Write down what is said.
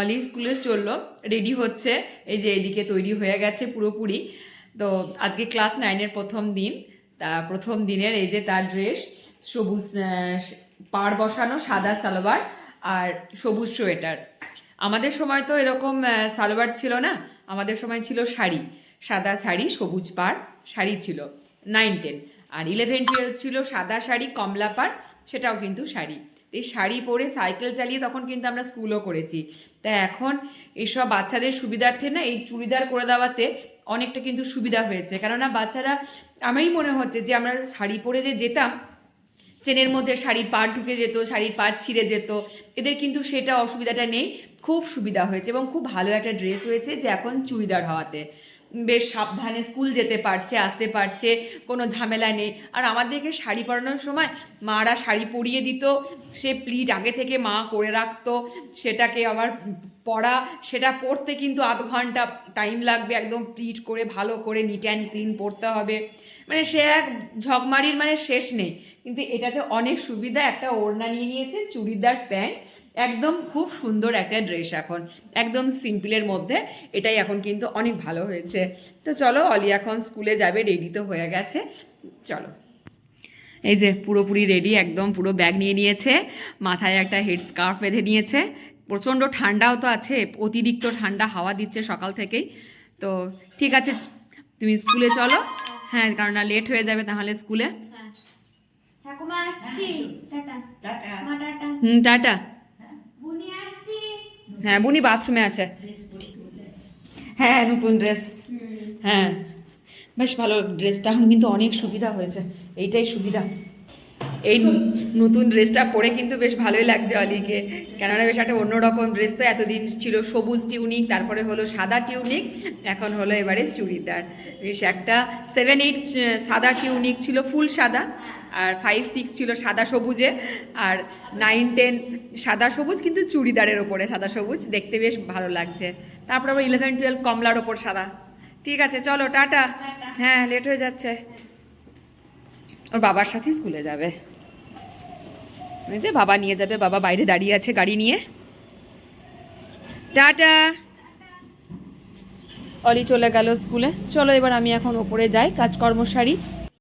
অলি স্কুলে চলল। রেডি হচ্ছে। এই যে এদিকে তৈরি হয়ে গেছে পুরোপুরি। তো আজকে ক্লাস নাইনের প্রথম দিন। তা প্রথম দিনের এই যে তার ড্রেস, সবুজ পাড় বসানো সাদা সালোয়ার আর সবুজ সোয়েটার। আমাদের সময় তো এরকম সালোয়ার ছিল না। আমাদের সময় ছিল শাড়ি। সাদা শাড়ি, সবুজ পাড়, শাড়ি ছিল নাইন টেন। আর ইলেভেন টুয়েলভ ছিল সাদা শাড়ি, কমলা পাড়, সেটাও কিন্তু শাড়ি। এই শাড়ি পরে সাইকেল চালিয়ে তখন কিন্তু আমরা স্কুলও করেছি। তা এখন এসব বাচ্চাদের সুবিধার্থে না এই চুড়িদার করে দেওয়াতে অনেকটা কিন্তু সুবিধা হয়েছে। কেননা বাচ্চারা, আমারই মনে হচ্ছে যে আমরা শাড়ি পরে যে যেতাম, চেনের মধ্যে শাড়ির পাড় ঢুকে যেত, শাড়ির পাড় ছিঁড়ে যেত, এদের কিন্তু সেটা অসুবিধাটা নেই। খুব সুবিধা হয়েছে এবং খুব ভালো একটা ড্রেস হয়েছে যে এখন চুড়িদার হওয়াতে। বেশ সাবধানে স্কুল যেতে পারছে, আসতে পারছে, কোনো ঝামেলা নেই। আর আমাদেরকে শাড়ি পরানোর সময় মারা শাড়ি পরিয়ে দিত, সে প্লিট আগে থেকে মা করে রাখতো, সেটাকে আবার পরা, সেটা পরতে কিন্তু আধ ঘণ্টা টাইম লাগবে, একদম প্লিট করে, ভালো করে নিট অ্যান্ড ক্লিন পরতে হবে। মানে সে এক ঝকমারির মানে শেষ নেই। কিন্তু এটাতে অনেক সুবিধা, একটা ওড়না নিয়ে নিয়েছে, চুড়িদার, প্যান্ট একদম খুব সুন্দর একটা ড্রেস এখন। একদম সিম্পলের মধ্যে। এটাই এখন কিন্তু অনেক ভালো হয়েছে। তো চলো অলি এখন স্কুলে যাবে রেডি তো হয়ে গেছে। চলো। এই যে পুরোপুরি রেডি একদম পুরো ব্যাগ নিয়ে নিয়েছে। মাথায় একটা হেড স্কার্ফ বেঁধে নিয়েছে। প্রচণ্ড ঠান্ডাও তো আছে অতিরিক্ত ঠান্ডা হাওয়া দিচ্ছে সকাল থেকেই। তো ঠিক আছে তুমি স্কুলে চলো। হ্যাঁ কারণ না লেট হয়ে যাবে তাহলে স্কুলে হ্যাঁ। আসছি। টাটা। হুম টাটা। হ্যাঁ বুনি বাথরুমে আছে। হ্যাঁ নতুন ড্রেস হ্যাঁ। বেশ ভালো ড্রেসটা এখন কিন্তু অনেক সুবিধা হয়েছে। এইটাই সুবিধা। এই নতুন ড্রেসটা পরে কিন্তু বেশ ভালোই লাগছে অলিকে। কেননা বেশ একটা অন্যরকম ড্রেস তো এতদিন ছিল। সবুজ টিউনিক তারপরে হলো সাদা টিউনিক এখন হলো এবারে চুড়িদার। বেশ একটা সেভেন এইট সাদা টিউনিক ছিল ফুল সাদা, আর ফাইভ সিক্স ছিল সাদা সবুজে আর নাইন টেন সাদা সবুজ, কিন্তু চুড়িদারের ওপরে সাদা সবুজ। দেখতে বেশ ভালো লাগছে। তারপর আবার ইলেভেন টুয়েলভ কমলার ওপর সাদা। ঠিক আছে, চলো, টাটা। হ্যাঁ লেট হয়ে যাচ্ছে। ওর বাবার সাথে স্কুলে যাবে। ওই যে বাবা নিয়ে যাবে, বাবা বাইরে দাঁড়িয়ে আছে গাড়ি নিয়ে। টাটা। অলি চলে গেল স্কুলে। চলো এবার আমি এখন ওপরে যাই, কাজকর্ম সারি।